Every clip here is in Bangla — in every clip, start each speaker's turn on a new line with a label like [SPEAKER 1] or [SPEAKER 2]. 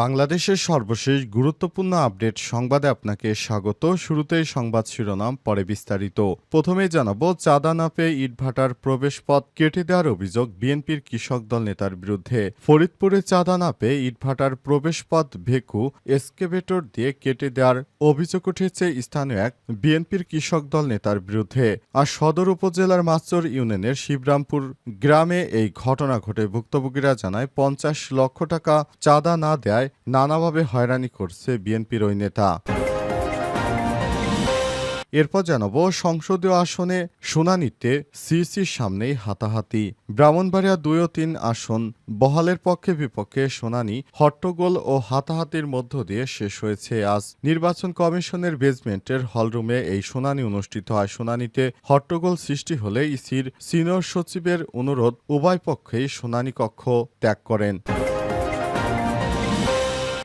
[SPEAKER 1] বাংলাদেশের সর্বশেষ গুরুত্বপূর্ণ আপডেট সংবাদে আপনাকে স্বাগত। শুরুতেই সংবাদ শিরোনাম, পরে বিস্তারিত। প্রথমে জানাব, চাঁদা না পেয়ে ইটভাটার প্রবেশপথ কেটে দেওয়ার অভিযোগ বিএনপির কৃষক দল নেতার বিরুদ্ধে। ফরিদপুরে চাঁদা না পেয়ে ইটভাটার প্রবেশপথ ভেকু এসকেভেটর দিয়ে কেটে দেওয়ার অভিযোগ উঠেছে স্থানীয় এক বিএনপির কৃষক দল নেতার বিরুদ্ধে। আর সদর উপজেলার মাচর ইউনিয়নের শিবরামপুর গ্রামে এই ঘটনা ঘটে। ভুক্তভোগীরা জানায়, পঞ্চাশ লক্ষ টাকা চাঁদা না দেয় নানাভাবে হয়রানি করছে বিএনপির ওই নেতা। এরপর জানাব, সংসদীয় আসনে শুনানিতে সিসির সামনেই হাতাহাতি। ব্রাহ্মণবাড়িয়া দুই ও তিন আসন, বহালের পক্ষে বিপক্ষে শুনানি, হট্টগোল ও হাতাহাতির মধ্য দিয়ে শেষ হয়েছে। আজ নির্বাচন কমিশনের বেসমেন্টের হলরুমে এই শুনানি অনুষ্ঠিত হয়। শুনানিতে হট্টগোল সৃষ্টি হলে ইসির সিনিয়র সচিবের অনুরোধ উভয় পক্ষেই শুনানি কক্ষ ত্যাগ করেন।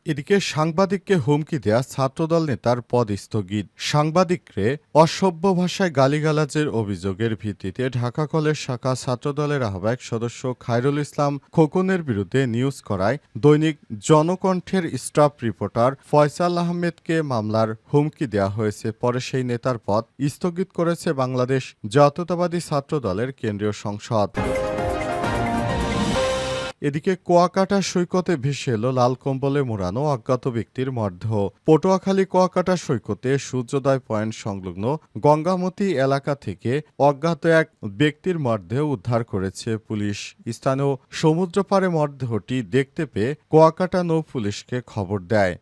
[SPEAKER 1] এদিকে সাংবাদিককে হুমকি দেয়া ছাত্রদল নেতার পদ স্থগিত। সাংবাদিকরে অসভ্য ভাষায় গালিগালাজের অভিযোগের ভিত্তিতে ঢাকা কলেজ শাখা ছাত্রদলের আহ্বায়ক সদস্য খায়রুল ইসলাম খোকনের বিরুদ্ধে নিউজ করায় দৈনিক জনকণ্ঠের স্টাফ রিপোর্টার ফয়সাল আহমেদকে মামলার হুমকি দেওয়া হয়েছে। পরে সেই নেতার পদ স্থগিত করেছে বাংলাদেশ জাতীয়তাবাদী ছাত্রদলের কেন্দ্রীয় সংসদ। এদিকে কুয়াকাটা সৈকতে ভেসে এলো লাল কম্বলে মোড়ানো অজ্ঞাত ব্যক্তির মর্ধ পটুয়াখালী কুয়াকাটা সৈকতে সূর্যোদয় পয়েন্ট সংলগ্ন গঙ্গামতি এলাকা থেকে অজ্ঞাত এক ব্যক্তির মর্ধে উদ্ধার করেছে পুলিশ। স্থানীয় সমুদ্রপাড়ে মর্ধটি দেখতে পেয়ে কুয়াকাটা নৌ পুলিশকে খবর দেয়।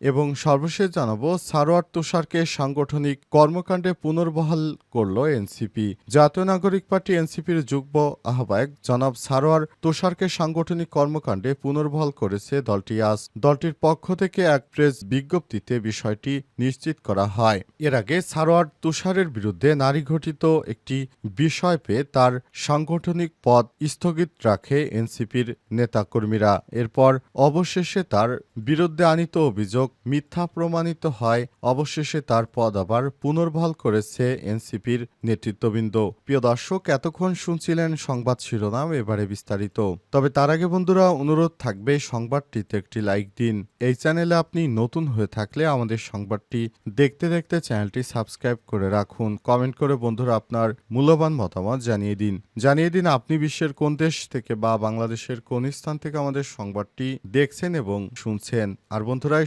[SPEAKER 1] এবং সর্বশেষ জানাব, সারোয়ার তুষারকে সাংগঠনিক কর্মকাণ্ডে পুনর্বহাল করল এনসিপি। জাতীয় নাগরিক পার্টি এনসিপির যুগ্ম আহ্বায়ক জনাব সারোয়ার তুষারকে সাংগঠনিক কর্মকাণ্ডে পুনর্বহাল করেছে দলটি আজ। দলটির পক্ষ থেকে এক প্রেস বিজ্ঞপ্তিতে বিষয়টি নিশ্চিত করা হয়। এর আগে সারোয়ার তুষারের বিরুদ্ধে নারী ঘটিত একটি বিষয় পেয়ে তার সাংগঠনিক পদ স্থগিত রাখে এনসিপির নেতাকর্মীরা। এরপর অবশেষে তার বিরুদ্ধে আনিত অভিযোগ মিথ্যা প্রমাণিত হয়। অবশেষে তার পদ আবার পুনর্বহাল করেছে এনসিপির নেতৃত্ববৃন্দ। প্রিয় দর্শক, এতক্ষণ শুনছিলেন সংবাদ শিরোনাম, এবারে বিস্তারিত। তবে তার আগে বন্ধুরা, অনুরোধ থাকবে সংবাদটিতে একটি লাইক দিন। এই চ্যানেলে আপনি নতুন হয়ে থাকলে আমাদের সংবাদটি দেখতে দেখতে চ্যানেলটি সাবস্ক্রাইব করে রাখুন। কমেন্ট করে বন্ধুরা আপনার মূল্যবান মতামত জানিয়ে দিন। জানিয়ে দিন আপনি বিশ্বের কোন দেশ থেকে বা বাংলাদেশের কোন স্থান থেকে আমাদের সংবাদটি দেখছেন এবং শুনছেন। আর বন্ধুরা, এই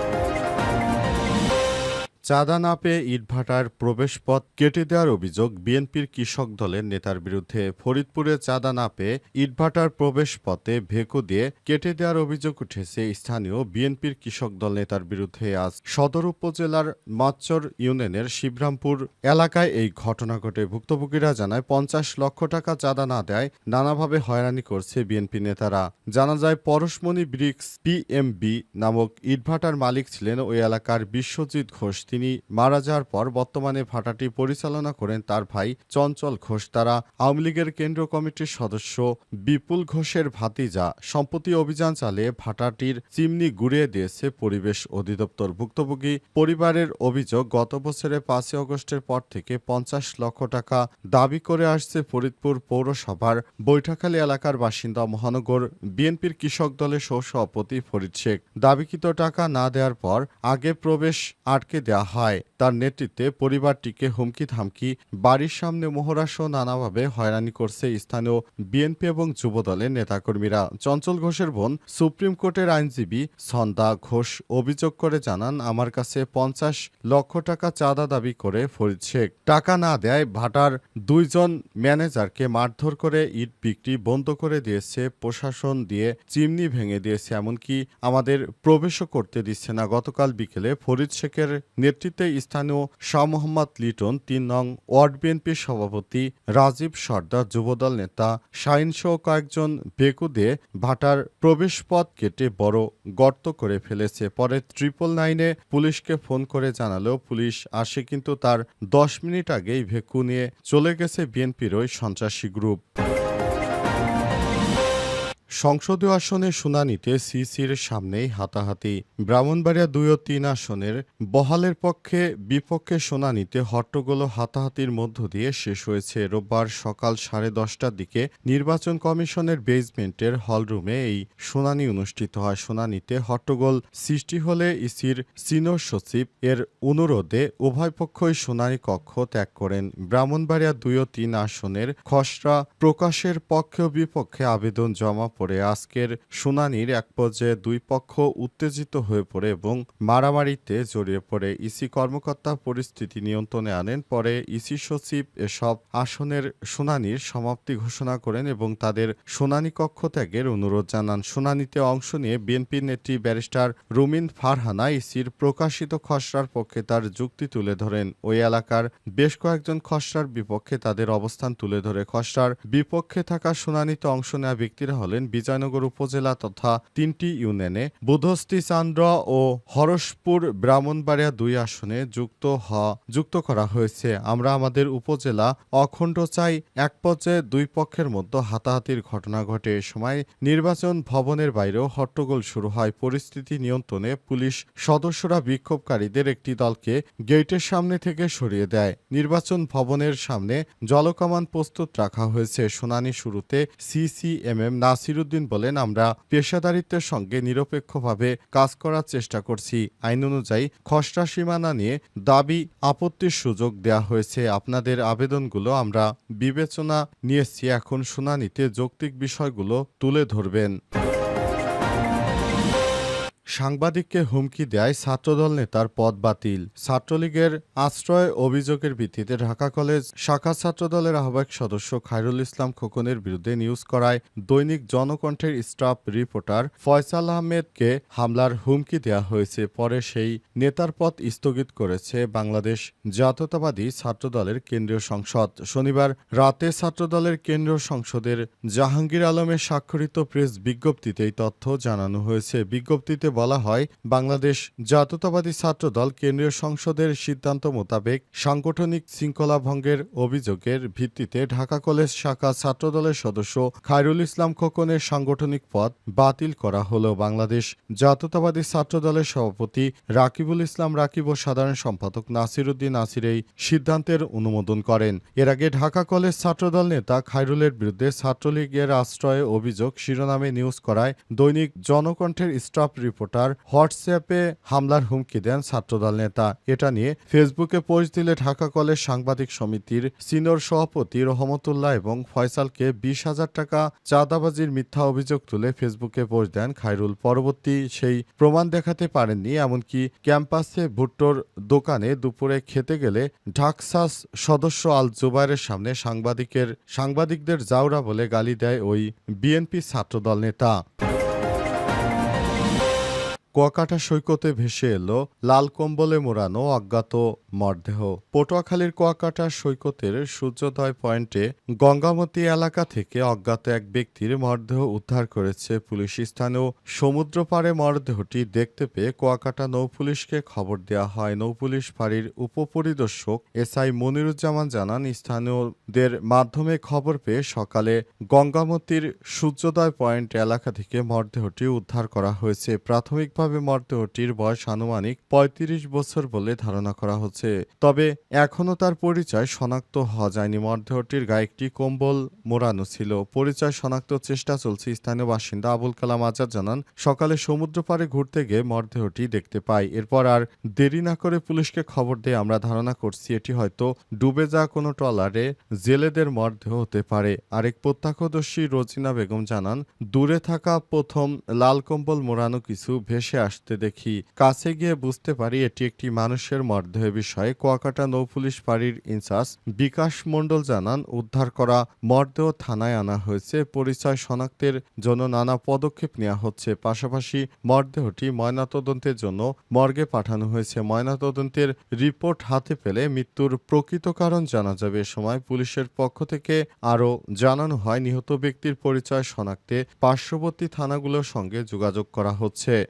[SPEAKER 1] চাঁদা না পেয়ে ইটভাটার প্রবেশপথ কেটে দেওয়ার অভিযোগ বিএনপির কৃষক দলের নেতার বিরুদ্ধে ফরিদপুরে চাঁদা না পেয়ে ইটভাটার প্রবেশপথে ভেকু দিয়ে কেটে দেওয়ার অভিযোগ উঠেছে স্থানীয় বিএনপির কৃষক দল নেতার বিরুদ্ধে আজ সদর উপজেলার মাচ্চর ইউনিয়নের শিবরামপুর এলাকায় এই ঘটনা ঘটে। ভুক্তভোগীরা জানায়, পঞ্চাশ লক্ষ টাকা চাঁদা না দেয়, নানাভাবে হয়রানি করছে বিএনপি নেতারা। জানা যায়, পরশমণি ব্রিক্স পিএমবি নামক ইটভাটার মালিক ছিলেন ওই এলাকার বিশ্বজিৎ ঘোষ। তিনি মারা যাওয়ার পর বর্তমানে ভাটাটি পরিচালনা করেন তার ভাই চঞ্চল ঘোষ তারা আওয়ামী লীগের কেন্দ্রীয় কমিটির সদস্য বিপুল ঘোষের ভাতিজা সম্পত্তি অভিযান চালিয়ে ভাটাটির চিমনি গুড়িয়ে দিয়েছে পরিবেশ অধিদপ্তর। ভুক্তভোগী পরিবারের অভিযোগ, গত বছরের পাঁচই অগস্টের পর থেকে পঞ্চাশ লক্ষ টাকা দাবি করে আসছে ফরিদপুর পৌরসভার বৈঠাখালী এলাকার বাসিন্দা মহানগর বিএনপির কৃষক দলের সহসভাপতি ফরিদ শেখ। দাবিকৃত টাকা না দেওয়ার পর আগে প্রবেশ আটকে দেওয়া হয়। তার নেতৃত্বে পরিবারটিকে হুমকি থামকি বাড়ির সামনে মোহরাসহ নানাভাবে হয়রানি করছে স্থানীয় বিএনপি এবং যুবদলের নেতাকর্মীরা। চঞ্চল ঘোষের বোন সুপ্রিম কোর্টের আইনজীবী সন্দা ঘোষ অভিযোগ করে জানান, আমার কাছে পঞ্চাশ লক্ষ টাকা চাঁদা দাবি করে ফরিদ শেখ। টাকা না দেয় ভাটার দুইজন ম্যানেজারকে মারধর করে ইট বিক্রি বন্ধ করে দিয়েছে, প্রশাসন দিয়ে চিমনি ভেঙে দিয়েছে, এমনকি আমাদের প্রবেশও করতে দিচ্ছে না। গতকাল বিকেলে ফরিদ শেখের নেতৃত্বে স্থানীয় শাহ মোহাম্মদ লিটন, তিন নং ওয়ার্ড বিএনপির সভাপতি রাজীব সর্দার, যুবদল নেতা শাহিন সহ কয়েকজন বেকুদে ভাটার প্রবেশপথ কেটে বড় গর্ত করে ফেলেছে। পরে ট্রিপল নাইনে পুলিশকে ফোন করে জানালেও পুলিশ আসে, কিন্তু তার দশ মিনিট আগেই ভেকু নিয়ে চলে গেছে বিএনপির ওই সন্ত্রাসী গ্রুপ। সংসদীয় আসনে শুনানিতে সিসির সামনেই হাতাহাতি। ব্রাহ্মণবাড়িয়া দুই ও তিন আসনের বহালের পক্ষে বিপক্ষে শুনানিতে হট্টগোল হাতাহাতির মধ্য দিয়ে শেষ হয়েছে। রোববার সকাল সাড়ে দশটার দিকে নির্বাচন কমিশনের বেজমেন্টের হলরুমে এই শুনানি অনুষ্ঠিত হয়। শুনানিতে হট্টগোল সৃষ্টি হলে ইসির সিনিয়র সচিব এর অনুরোধে উভয় পক্ষই শুনানি কক্ষ ত্যাগ করেন। ব্রাহ্মণবাড়িয়া দুই ও তিন আসনের খসড়া প্রকাশের পক্ষে বিপক্ষে আবেদন জমা পড়ে আজকের শুনানির এক পর্যায়ে দুই পক্ষ উত্তেজিত হয়ে পড়ে এবং মারামারিতে জড়িয়ে পড়ে। ইসি কর্মকর্তা পরিস্থিতি নিয়ন্ত্রণে আনেন, পরে ইসি সচিব এসব আসনের শুনানির সমাপ্তি ঘোষণা করেন এবং তাদের শুনানি কক্ষ ত্যাগের অনুরোধ জানান। শুনানিতে অংশ নিয়ে বিএনপির নেত্রী ব্যারিস্টার রুমিন ফারহানা ইসির প্রকাশিত খসড়ার পক্ষে তার যুক্তি তুলে ধরেন। ওই এলাকার বেশ কয়েকজন খসড়ার বিপক্ষে তাদের অবস্থান তুলে ধরে। খসড়ার বিপক্ষে থাকা শুনানিতে অংশ নেওয়া ব্যক্তিরা হলেন বিজয়নগর উপজেলা তথা তিনটি ইউনিয়নে বুধস্তি চান্দ্র ও হরসপুর ব্রাহ্মণবাড়িয়া দুই আসনে যুক্ত হ যুক্ত করা হয়েছে। আমরা আমাদের উপজেলা অখণ্ড চাই, এক পর্যায়ে দুই পক্ষের মধ্যে হাতাহাতির ঘটনা ঘটে। এ সময় নির্বাচন ভবনের বাইরেও হট্টগোল শুরু হয়। পরিস্থিতি নিয়ন্ত্রণে পুলিশ সদস্যরা বিক্ষোভকারীদের একটি দলকে গেটের সামনে থেকে সরিয়ে দেয়। নির্বাচন ভবনের সামনে জলকামান প্রস্তুত রাখা হয়েছে। শুনানি শুরুতে সিসিএমএম নাসিরুদ্দিন বলেন, আমরা পেশাদারিত্বের সঙ্গে নিরপেক্ষভাবে কাজ করার চেষ্টা করছি। আইন অনুযায়ী খসড়া সীমানা নিয়ে দাবি আপত্তির সুযোগ দেয়া হয়েছে। আপনাদের আবেদনগুলো আমরা বিবেচনা নিয়েছি। এখন শুনানিতে যৌক্তিক বিষয়গুলো তুলে ধরবেন। সাংবাদিককে হুমকি দেয় ছাত্রদল নেতার পদ বাতিল। ছাত্রলীগের আশ্রয় অভিযোগের ভিত্তিতে ঢাকা কলেজ শাখা ছাত্রদলের আহ্বায়ক সদস্য খায়রুল ইসলাম খোকনের বিরুদ্ধে নিউজ করায় দৈনিক জনকণ্ঠের স্টাফ রিপোর্টার ফয়সাল আহমেদকে হামলার হুমকি দেওয়া হয়েছে। পরে সেই নেতার পদ স্থগিত করেছে বাংলাদেশ জাতীয়তাবাদী ছাত্রদলের কেন্দ্রীয় সংসদ। শনিবার রাতে ছাত্রদলের কেন্দ্রীয় সংসদের জাহাঙ্গীর আলমের স্বাক্ষরিত প্রেস বিজ্ঞপ্তিতে এই তথ্য জানানো হয়েছে। বিজ্ঞপ্তিতে বলা হয়, বাংলাদেশ জাতীয়তাবাদী ছাত্রদল কেন্দ্রীয় সংসদের সিদ্ধান্ত মোতাবেক সাংগঠনিক শৃঙ্খলা ভঙ্গের অভিযোগের ভিত্তিতে ঢাকা কলেজ শাখা ছাত্রদলের সদস্য খায়রুল ইসলাম খোকনের সাংগঠনিক পদ বাতিল করা হলো। বাংলাদেশ জাতীয়তাবাদী ছাত্র দলের সভাপতি রাকিবুল ইসলাম রাকিব ও সাধারণ সম্পাদক নাসির উদ্দিন নাসির এই সিদ্ধান্তের অনুমোদন করেন। এর আগে ঢাকা কলেজ ছাত্রদল নেতা খায়রুলের বিরুদ্ধে ছাত্রলীগের আশ্রয়ে অভিযোগ শিরোনামে নিউজ করায় দৈনিক জনকণ্ঠের স্টাফ রিপোর্টার হোয়াটসঅ্যাপে হামলার হুমকি দেন ছাত্রদল নেতা। এটা নিয়ে ফেসবুকে পোস্ট দিলে ঢাকা কলেজ সাংবাদিক সমিতির সিনিয়র সভাপতি রহমতুল্লাহ এবং ফয়সালকে বিশ হাজার টাকা চাঁদাবাজির মিথ্যা অভিযোগ তুলে ফেসবুকে পোস্ট দেন খায়রুল। পরবর্তী সেই প্রমাণ দেখাতে পারেননি, এমনকি ক্যাম্পাসে ভুট্টোর দোকানে দুপুরে খেতে গেলে ঢাকসাস সদস্য আল জুবাইরের সামনে সাংবাদিকের সাংবাদিকদের জাউরা বলে গালি দেয় ওই বিএনপি ছাত্রদল নেতা। কুয়াকাটা সৈকতে ভেসে এলো লাল কম্বলে মোড়ানো অজ্ঞাত মরদেহ। পটুয়াখালীর কুয়াকাটা সৈকতের সূর্যোদয় পয়েন্টে গঙ্গামতী এলাকা থেকে অজ্ঞাত এক ব্যক্তির মরদেহ উদ্ধার করেছে পুলিশ স্থানীয় সমুদ্র পাড়ে মরদেহটি দেখতে পেয়ে কুয়াকাটা নৌপুলিশকে খবর দেওয়া হয়। নৌপুলিশ ফাঁড়ির উপপরিদর্শক এসআই মনিরুজ্জামান জানান, স্থানীয়দের মাধ্যমে খবর পেয়ে সকালে গঙ্গামতীর সূর্যোদয় পয়েন্ট এলাকা থেকে মরদেহটি উদ্ধার করা হয়েছে। প্রাথমিকভাবে মরদেহটির বয়স আনুমানিক ৩৫ বছর বলে ধারণা করা হচ্ছে। তবে এখনও তার পরিচয় শনাক্ত হওয়া যায়নি। মরদেহটির গায়ে একটি কম্বল মোড়ানো ছিল। পরিচয় শনাক্ত চেষ্টা চলছে স্থানীয় বাসিন্দা আবুল কালাম আজাদ জানান, সকালে সমুদ্র পাড়ে ঘুরতে গিয়ে মরদেহটি দেখতে পাই এরপর আর দেরি না করে পুলিশকে খবর দিয়ে আমরা ধারণা করছি এটি হয়তো ডুবে যাওয়া কোনো ট্রলারে জেলেদের মরদেহ হতে পারে। আরেক প্রত্যক্ষদর্শী রোজিনা বেগম জানান, দূরে থাকা প্রথম লাল কম্বল মোড়ানো কিছু ভেসে আসতে দেখি। কাছে গিয়ে বুঝতে পারি এটি একটি মানুষের মরদেহ বিষয়ে কুয়াকাটা নৌপুলিশ ফাঁড়ির ইনচার্জ বিকাশ মণ্ডল জানান, উদ্ধার করা মরদেহ থানায় আনা হয়েছে। পরিচয় শনাক্তের জন্য নানা পদক্ষেপ নেওয়া হচ্ছে। পাশাপাশি মরদেহটি ময়নাতদন্তের জন্য মর্গে পাঠানো হয়েছে। ময়নাতদন্তের রিপোর্ট হাতে পেলে মৃত্যুর প্রকৃত কারণ জানা যাবে। সময় পুলিশের পক্ষ থেকে আরও জানানো হয়, নিহত ব্যক্তির পরিচয় শনাক্তে পার্শ্ববর্তী থানাগুলোর সঙ্গে যোগাযোগ করা হচ্ছে।